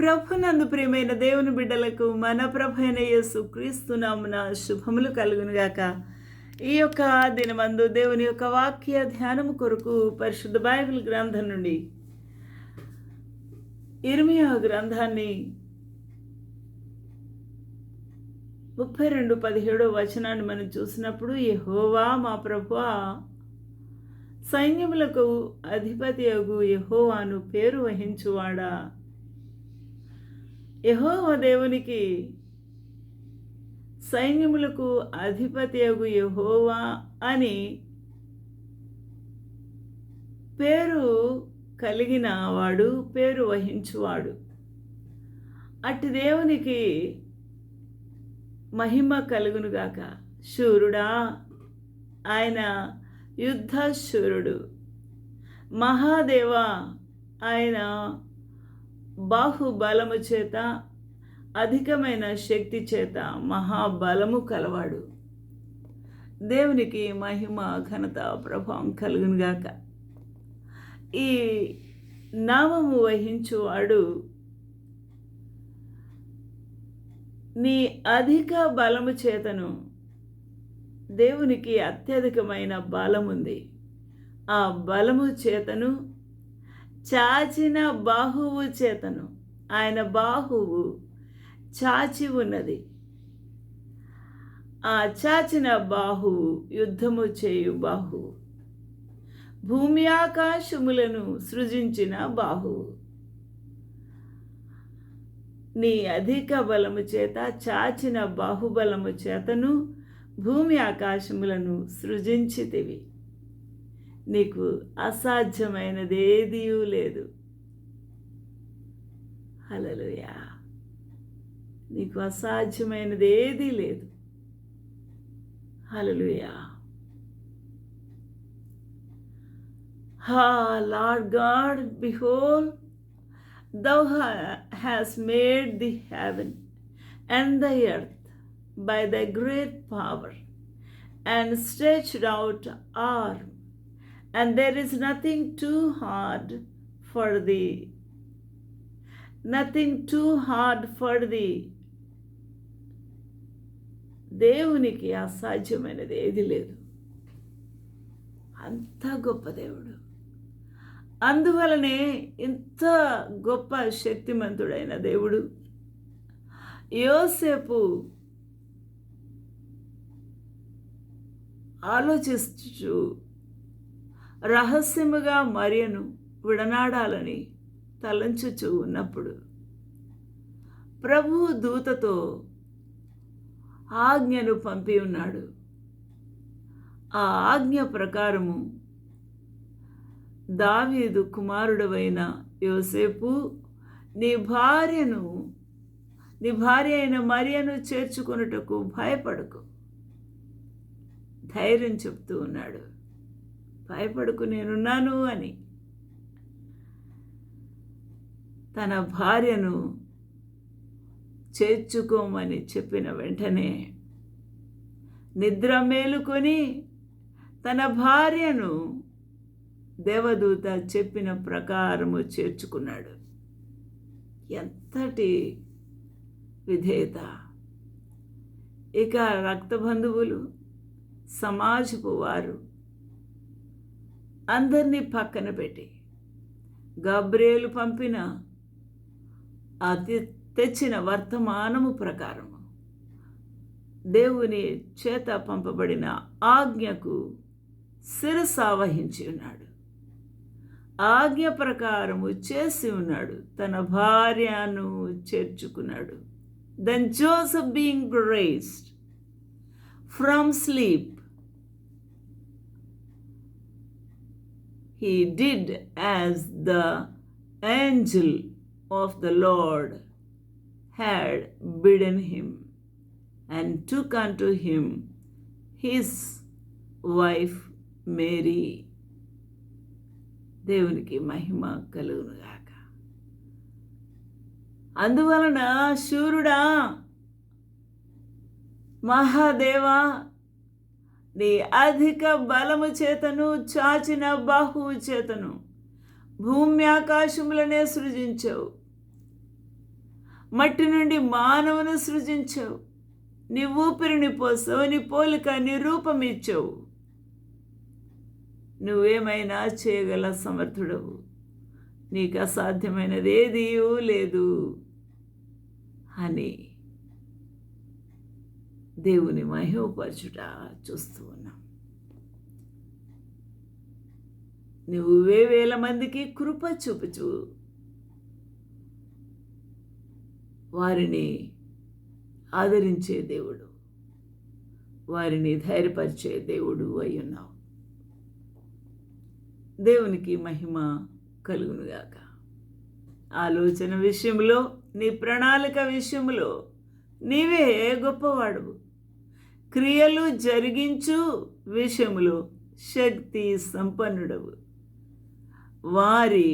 ప్రభునందు ప్రియమైన దేవుని బిడ్డలకు మన ప్రభైన యేసు క్రీస్తునామున శుభములు కలుగునుగాక. ఈ యొక్క దినమందు దేవుని యొక్క వాక్య ధ్యానము కొరకు పరిశుద్ధ బైబిల్ గ్రంథం నుండి ఇర్మియా గ్రంథాన్ని ముప్పై రెండు పదిహేడో వచనాన్ని మనం చూసినప్పుడు యెహోవా మా ప్రభు సైన్యములకు అధిపతి అగు యహోవాను పేరు వహించువాడా? యహోవ దేవునికి సైన్యములకు అధిపతి అగు యహోవా అని పేరు కలిగిన వాడు పేరు వహించువాడు. అట్టి దేవునికి మహిమ కలుగునుగాక శూరుడా ఆయన యుద్ధ శూరుడు మహాదేవ ఆయన బాహుబలము చేత అధికమైన శక్తి చేత మహాబలము కలవాడు. దేవునికి మహిమ ఘనత ప్రభావం కలుగునుగాక ఈ నామము వహించువాడు నీ అధిక బలము చేతను దేవునికి అత్యధికమైన బలముంది. ఆ బలము చేతను చాచిన బాహువు చేతను. ఆయన బాహువు చాచి ఉన్నది. ఆ చాచిన బాహువు యుద్ధము చేయు బాహువు. భూమి ఆకాశములను సృజించిన బాహువు. నీ అధిక బలము చేత చాచిన బాహుబలము చేతను భూమి ఆకాశములను సృజించితివి. నీకు అసాధ్యమైనది ఏదీ లేదు హలలుయా నీకు అసాధ్యమైనది ఏదీ లేదు hallelujah ah Lord God behold thou hast made the heaven and the earth by thy great power and stretched out arm and there is nothing too hard for the nothing too hard for the దేవునికి అసాధ్యమైనది ఏది లేదు అంత గొప్ప దేవుడు అందువలనే ఇంత గొప్ప శక్తిమంతుడైన దేవుడు యోసేపు ఆలోచిస్తూ రహస్యముగా మరియను విడనాడాలని తలంచుచూ ఉన్నప్పుడు ప్రభు దూతతో ఆజ్ఞను పంపి ఉన్నాడు. ఆ ఆజ్ఞ ప్రకారము దావీదు కుమారుడవైన యోసేపు నీ భార్యను నీ భార్య అయిన మరియను చేర్చుకొనుటకు భయపడకు. ధైర్యం చెప్తూ ఉన్నాడు. భయపడుకు నేనున్నాను అని. తన భార్యను చేర్చుకోమని చెప్పిన వెంటనే నిద్ర మేలుకొని తన భార్యను దేవదూత చెప్పిన ప్రకారము చేర్చుకున్నాడు. ఎంతటి విధేయత. ఇక రక్తబంధువులు సమాజపు వారు అందరినీ పక్కన పెట్టి గబ్రేలు పంపిన అతి తెచ్చిన వర్తమానము ప్రకారము దేవుని చేత పంపబడిన ఆజ్ఞకు శిరసావహించి ఉన్నాడు. ఆజ్ఞ ప్రకారము చేసి ఉన్నాడు. తన భార్యను చేర్చుకున్నాడు. Then Joseph being raised from sleep he did as the angel of the Lord had bidden him, and took unto him his wife Mary. దేవునికి మహిమ కలుగునుగాక అందువలన శూరుడా మహాదేవా నీ అధిక బలము చేతను చాచిన బాహువు చేతను. భూమి ఆకాశములనే సృజించావు. మట్టి నుండి మానవును సృజించావు. నీ ఊపిరిని పోసావు నీ పోలిక నీ రూపం ఇచ్చావు. నువ్వేమైనా చేయగల సమర్థుడవు. నీకు అసాధ్యమైనది ఏదీ లేదు. అని దేవుని మహిమపరచుట చూస్తూ ఉన్నాం. నువ్వు వేవేల మందికి కృప చూపుచు? వారిని ఆదరించే దేవుడు వారిని ధైర్యపరిచే దేవుడు అయి ఉన్నావు. దేవునికి మహిమ కలుగునుగాక ఆలోచన విషయంలో నీ ప్రణాళిక విషయంలో నీవే గొప్పవాడువు? క్రియలు జరిగించు విషయములో శక్తి సంపన్నుడవు. వారి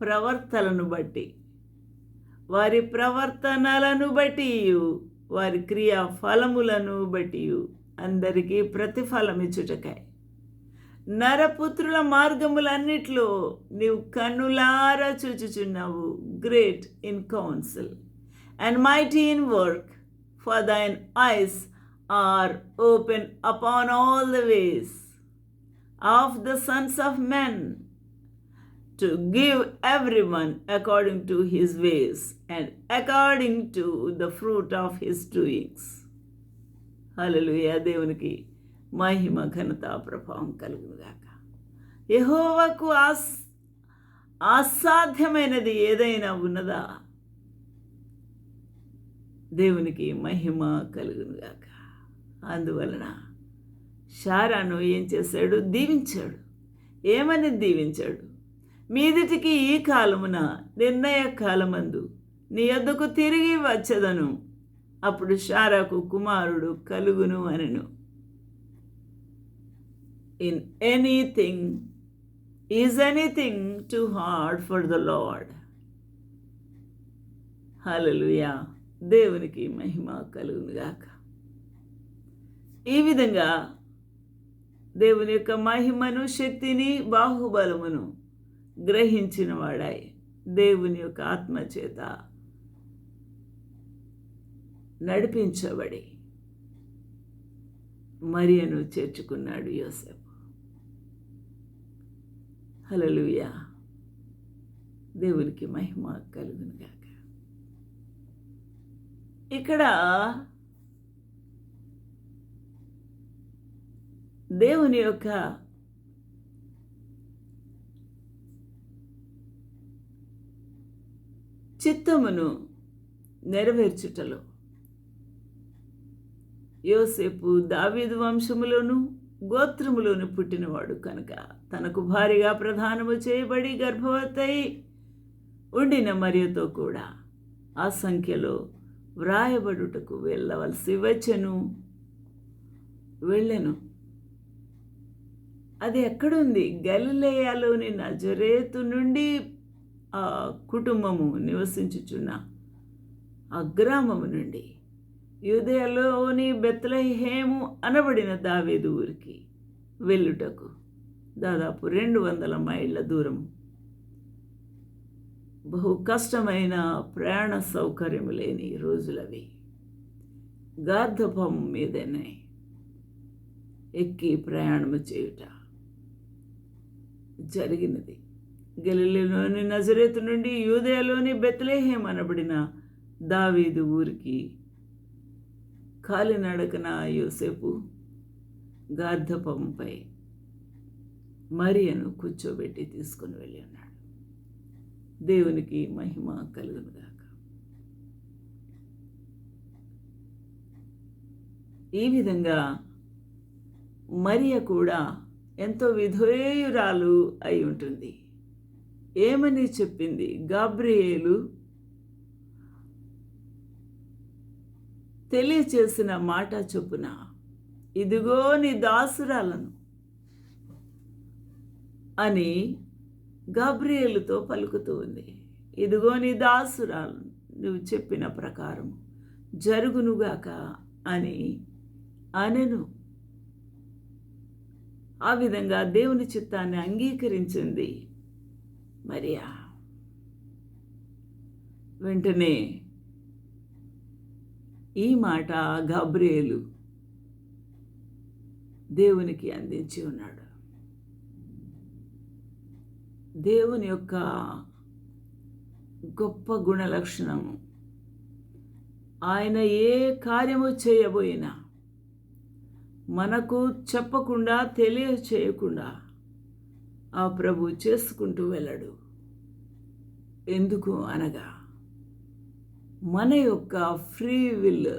ప్రవర్తనను బట్టి వారి ప్రవర్తనలను బట్టి వారి క్రియా ఫలములను బట్టి అందరికీ ప్రతిఫలమిచ్చుటకాయ నరపుత్రుల మార్గములన్నిట్లో నీవు కన్నులారా చూచుచున్నావు great in counsel and mighty in work for thine eyes Are open upon all the ways of the sons of men to give everyone according to his ways and according to the fruit of his doings. Hallelujah దేవునికి మహిమ ఘనత ప్రభావం కలుగునుగాక యహోవకు ఆస్ అసాధ్యమైనది ఏదైనా ఉన్నదా దేవునికి మహిమ కలుగునుగాక అందువలన షారాను ఏం చేశాడు? దీవించాడు. ఏమని దీవించాడు? మీదిటికి ఈ కాలమున నిర్ణయ కాలమందు నీ యొద్దకు తిరిగి వచ్చదను. అప్పుడు షారాకు కుమారుడు కలుగును అనెను. In anything is anything too hard for the Lord hallelujah దేవునికి మహిమ కలుగునుగాక ఈ విధంగా దేవుని యొక్క మహిమను శక్తిని బాహుబలమును గ్రహించిన వాడాయి దేవుని యొక్క ఆత్మచేత నడిపించబడి మరియను చేర్చుకున్నాడు యోసెఫ్ హలలుయా దేవునికి మహిమ కలుగునుగాక ఇక్కడ దేవుని యొక్క చిత్తమును నెరవేర్చుటలో యోసేపు దావీదు వంశములోను గోత్రములోను పుట్టినవాడు కనుక తనకు భారీగా ప్రధానము చేయబడి గర్భవతై ఉండిన మరియతో కూడా ఆ సంఖ్యలో వ్రాయబడుటకు వెళ్ళవలసి వచ్చెను వెళ్ళెను. అది ఎక్కడుంది? గలిలేయాలోని నజరేతు నుండి ఆ కుటుంబము నివసించుచున్న ఆ గ్రామము నుండి యూదయలోని బెత్లహేము అనబడిన దావేదు ఊరికి వెళ్ళుటకు. దాదాపు రెండు వందల మైళ్ళ దూరం. బహు కష్టమైన ప్రయాణ సౌకర్యము లేని రోజులవి. గార్ధపం మీదనే ఎక్కి ప్రయాణము చేయుట. జరిగినది. గలిలోని నజరేతు నుండి యూదయలోని బెత్లేహేం అనబడిన దావీదు ఊరికి కాలినడకన యోసేపు గార్ధపంపై మరియను కూర్చోబెట్టి తీసుకుని వెళ్ళి ఉన్నాడు. దేవునికి మహిమ కలుగునుగాక. ఈ విధంగా మరియ కూడా ఎంతో విధేయురాలు అయి ఉంటుంది. ఏమని చెప్పింది? గాబ్రియేలు తెలియచేసిన మాట చొప్పున ఇదిగో నీ దాసురాలను అని గాబ్రియేలుతో పలుకుతూ ఉంది. ఇదిగో నీ దాసురాలను నువ్వు చెప్పిన ప్రకారం జరుగునుగాక అని అనెను. ఆ విధంగా దేవుని చిత్తాన్ని అంగీకరించింది మరియా. వెంటనే ఈ మాట గబ్రేలు దేవునికి అందించి ఉన్నాడు. దేవుని యొక్క గొప్ప గుణ లక్షణము ఆయన ఏ కార్యము చేయబోయినా మనకు చెప్పకుండా తెలియచేయకుండా ఆ ప్రభు చేసుకుంటూ వెళ్ళడు. ఎందుకు అనగా మన యొక్క ఫ్రీ విల్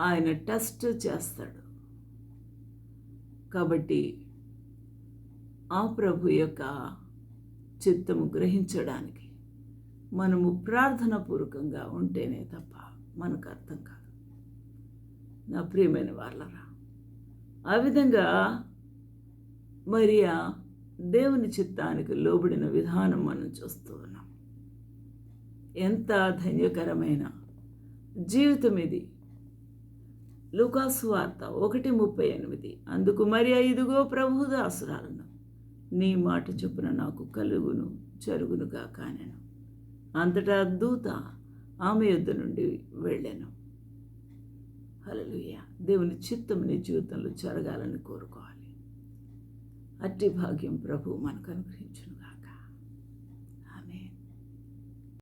ఆయన టెస్ట్ చేస్తాడు. కాబట్టి ఆ ప్రభు యొక్క చిత్తము గ్రహించడానికి మనము ప్రార్థన పూర్వకంగా ఉంటేనే తప్ప మనకు అర్థం కాదు. నా ప్రియమైన వాళ్ళరా. ఆ విధంగా మరియా దేవుని చిత్తానికి లోబడిన విధానం మనం చూస్తూ ఉన్నాం. ఎంత ధన్యకరమైన జీవితం ఇది. లుకాసు వార్త ఒకటి ముప్పై ఎనిమిది. అందుకు మరి ఇదిగో ప్రభుదాసురాలను నీ మాట చొప్పున నాకు కలుగును జరుగునుగా కానెను. అంతటా దూత ఆమె యొద్ద నుండి వెళ్ళాను. హలలుయ దేవుని చిత్తం నీ జీవితంలో జరగాలని కోరుకోవాలి. అట్టి భాగ్యం ప్రభు మనకు అనుగ్రహించు